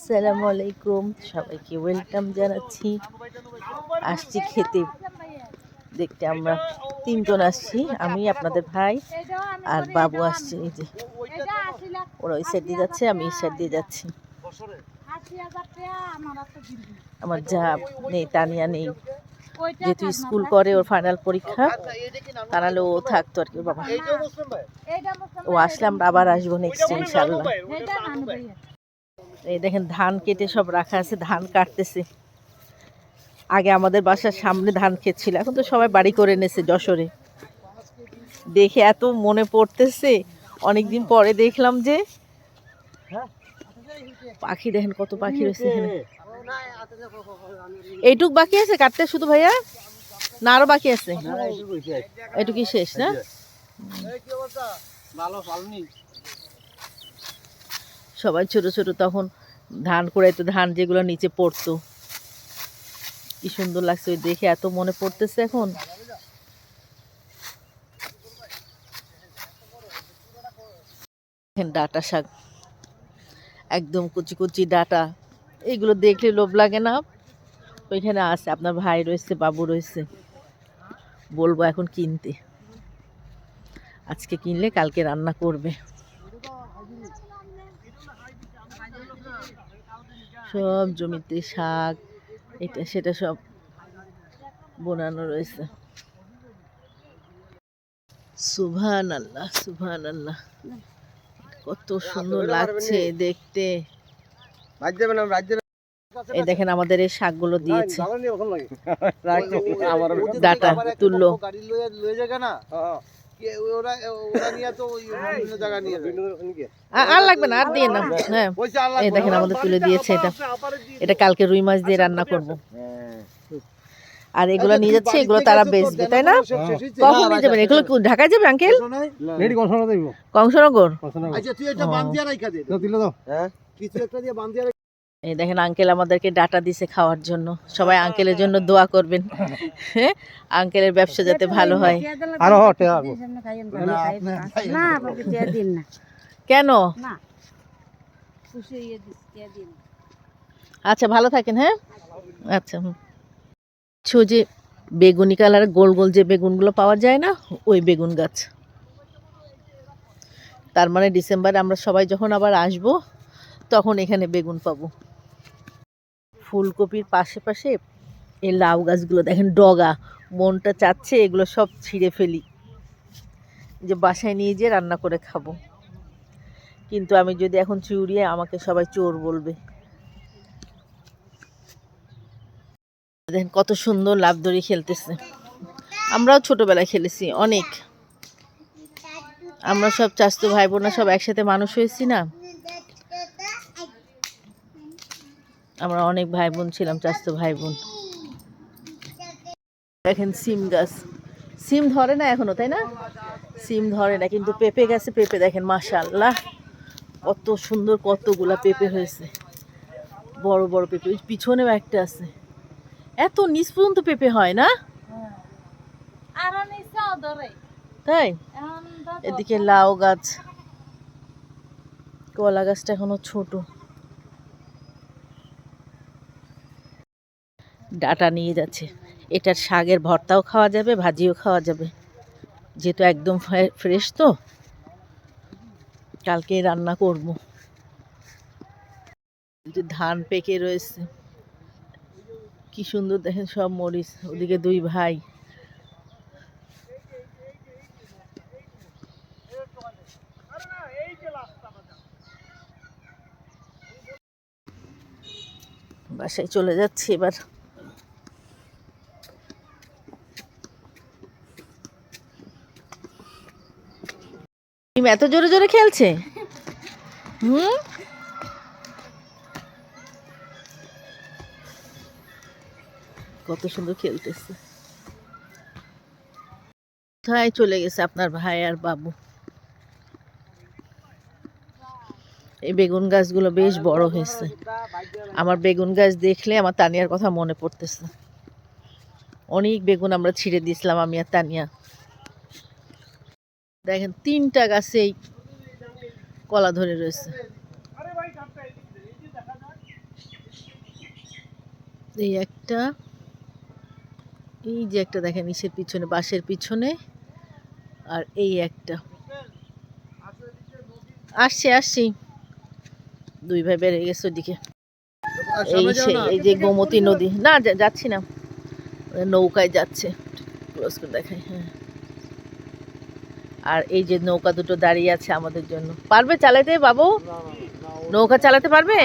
আসসালামু আলাইকুম। সবাইকে ওয়েলকাম জানাচ্ছি। আসছি খেতে। দেখতে আমরা তিনজন আসছি আমি আপনাদের ভাই আর বাবু আসছে এই যে। ওরা ওই সাইড দিয়ে যাচ্ছে আমি এই সাইড দিয়ে যাচ্ছি। আমার যা নেই তানিয়া নেই। যেহেতু স্কুল করে ওর ফাইনাল পরীক্ষা তা নাহলে ও থাকতো আর কি বাবা। ও আসলে আমরা আবার আসব নেক্সট ইনশাল্লাহ এই দেখেন ধান কেটে সব রাখা আছে ধান কাটতেছে। আগে আমাদের বাসার সামনে ধান ক্ষেত ছিল এখন তো সবাই বাড়ি করে এনেছে যশোরে। দেখে এত মনে পড়তেছে অনেকদিন পরে দেখলাম যে পাখি দেখেন কত পাখি রয়েছে এখানে। এইটুক বাকি আছে কাটতে শুধু ভাইয়া? না আরও বাকি আছে? এটুকুই শেষ। না? সবাই ছোট ছোট তখন ধান কুড়াইতো, ধান যেগুলো নিচে পড়তো। কি সুন্দর লাগছে ওই দেখে, এত মনে পড়তেছে এখন। ডাটা শাক, একদম কুচি কুচি ডাটা। এইগুলো দেখলে লোভ লাগে না। ওইখানে আছে, আপনার ভাই রয়েছে, বাবু রয়েছে। বলব এখন কিনতে। আজকে কিনলে কালকে রান্না করবে। সব জমিতে শাক এটা সেটা সব বোনানো রয়েছে। সুভান আল্লাহ সুভান আল্লাহ কত সুন্দর লাগছে দেখতে। এই দেখেন আমাদের এই শাকগুলো দিয়েছে। ডাটা তুললো। আ- আর লাগবে না আর দিয়ে না। হ্যাঁ। এই দেখেন আমাদের তুলে দিয়েছে এটা। এটা কালকে রুই মাছ দিয়ে রান্না করব। আর এগুলো নিয়ে যাচ্ছে এগুলো তারা বেচবে তাই না? কখন নিয়ে যাবেন? এগুলো ঢাকায় যাবে আঙ্কেল? কংসনগর আচ্ছা তুই এটা বান রাইখা দে। কিছু একটা দিয়ে বান দিয়া এই দেখেন আঙ্কেল আমাদেরকে ডাটা দিছে খাওয়ার জন্য। সবাই আঙ্কেলের জন্য দোয়া করবেন। হ্যাঁ? আঙ্কেলের ব্যবসা যাতে ভালো হয়। আরও হটে না কেন? আচ্ছা ভালো থাকেন হ্যাঁ? আচ্ছা যে বেগুনি কালার গোল গোল যে বেগুনগুলো পাওয়া যায় না ওই বেগুন গাছ। তার মানে ডিসেম্বরে আমরা সবাই যখন আবার আসব তখন এখানে বেগুন পাবো। ফুলকপির পাশে পাশে এই লাউ গাছগুলো দেখেন ডগা, মনটা চাচ্ছে এগুলো সব ছিঁড়ে ফেলি। যে বাসায় নিয়ে যেয়ে রান্না করে খাব। কিন্তু আমি যদি এখন চুরিয়ে আমাকে সবাই চোর বলবে। দেখেন কত সুন্দর লাভ দড়ি খেলতেছে। আমরাও ছোটবেলায় খেলেছি, অনেক। আমরা সব চাস্তো ভাই বোনা সব একসাথে মানুষ হয়েছি না? আমরা অনেক ভাই বোন ছিলাম চাস্তো ভাই বোন দেখেন সিম গাছ। সিম ধরে না এখনও, তাই না? সিম ধরে না, কিন্তু পেঁপে গাছে পেঁপে, দেখেন মাশাল্লাহ কত সুন্দর, কতগুলা পেঁপে হয়েছে। বড় বড় পেঁপে পিছনেও একটা আছে। এত নিচ পর্যন্ত পেঁপে হয় না? তাই? এদিকে লাউ গাছ। কলা গাছটা এখনও ছোট। ডাটা নিয়ে যাচ্ছে। এটার শাকের ভর্তাও খাওয়া যাবে, ভাজিও খাওয়া যাবে। যেহেতু একদম ফ্রেশ তো, কালকে রান্না করব। ধান পেকে রয়েছে। কি সুন্দর দেখেন সব মরিচ, ওদিকে দুই ভাই। বাসায় চলে যাচ্ছি এবার। ডিম এত জোরে জোরে খেলছে? হুম? কত সুন্দর খেলতেছে। কোথায় চলে গেছে আপনার ভাই আর বাবু? এই বেগুন গাছগুলো বেশ বড় হয়েছে। আমার বেগুন গাছ দেখলে আমার তানিয়ার কথা মনে পড়তেছে। অনেক বেগুন আমরা ছিঁড়ে দিয়েছিলাম আমি আর তানিয়া। দেখেন তিনটা গাছেই কলা ধরে রয়েছে। এই একটা এই যে একটা দেখেন ইসের পিছনে বাঁশের পিছনে আর এই একটা। আসছি আসছি। দুই ভাই বেড়ে গেছে ওইদিকে। এই সেই এই যে গোমতী নদী। না যাচ্ছি না। নৌকায় যাচ্ছে। ক্লোজ করে দেখাই হ্যাঁ। আর এই যে নৌকা দুটো দাঁড়িয়ে আছে আমাদের জন্য। পারবে চালাতে বাবু? নৌকা চালাতে পারবে?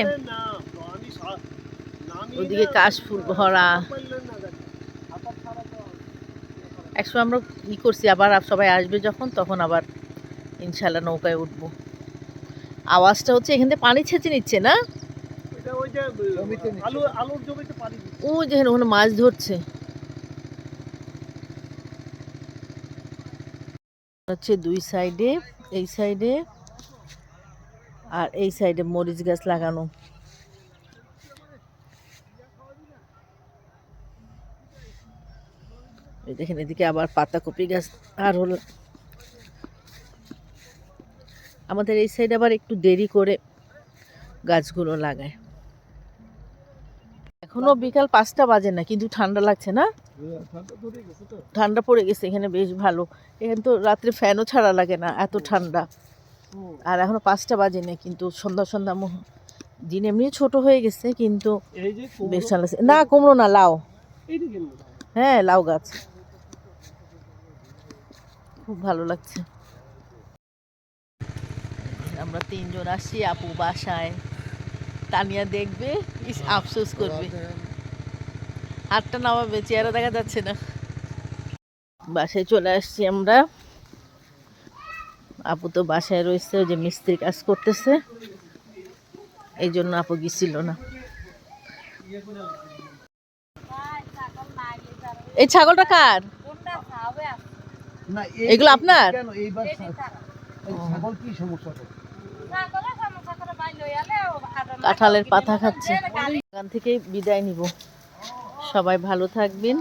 ওদিকে কাশফুল ভরা। একসময় আমরা ই করছি আবার সবাই আসবে যখন তখন আবার ইনশাল্লাহ নৌকায় উঠবো। আওয়াজটা হচ্ছে এখান থেকে পানি ছেঁচে নিচ্ছে না। ও যেখানে ওখানে মাছ ধরছে। হচ্ছে দুই সাইডে, এই সাইডে আর এই সাইডে মরিচ গাছ লাগানো। দেখেন, এদিকে আবার পাতাকপি গাছ আর হল। আমাদের এই সাইডে আবার একটু দেরি করে গাছগুলো লাগায়। এখনও বিকাল পাঁচটা বাজে না কিন্তু ঠান্ডা লাগছে না? ঠান্ডা পড়ে গেছে এখানে বেশ ভালো। এখানে তো রাত্রে ফ্যানও ছাড়া লাগে না এত ঠান্ডা। আর এখনও পাঁচটা বাজে না কিন্তু সন্ধ্যা সন্ধ্যা মহ- দিন এমনি ছোট হয়ে গেছে কিন্তু বেশ ঠান্ডা লাগছে। না কুমড়ো না লাউ। হয়। হ্যাঁ লাউ গাছ। খুব ভালো লাগছে। আমরা তিনজন আসছি আপু বাসায়। তানিয়া দেখবে ইস আফসোস করবে। হাতটা নামাবে চেহারা দেখা যাচ্ছে না। বাসায় চলে আসছি আমরা। আপু তো বাসায় রয়েছে ওই যে মিস্ত্রি কাজ করতেছে। এই জন্য আপু গেছিল না। এই ছাগলটা কার? এগুলো আপনার? ছাগল? কি সমস্যা? কাঁঠালের পাতা খাচ্ছে। এখান থেকে বিদায় নিব। সবাই ভালো থাকবেন।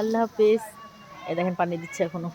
আল্লাহ হাফেজ। এ দেখেন পানি দিচ্ছে এখনও।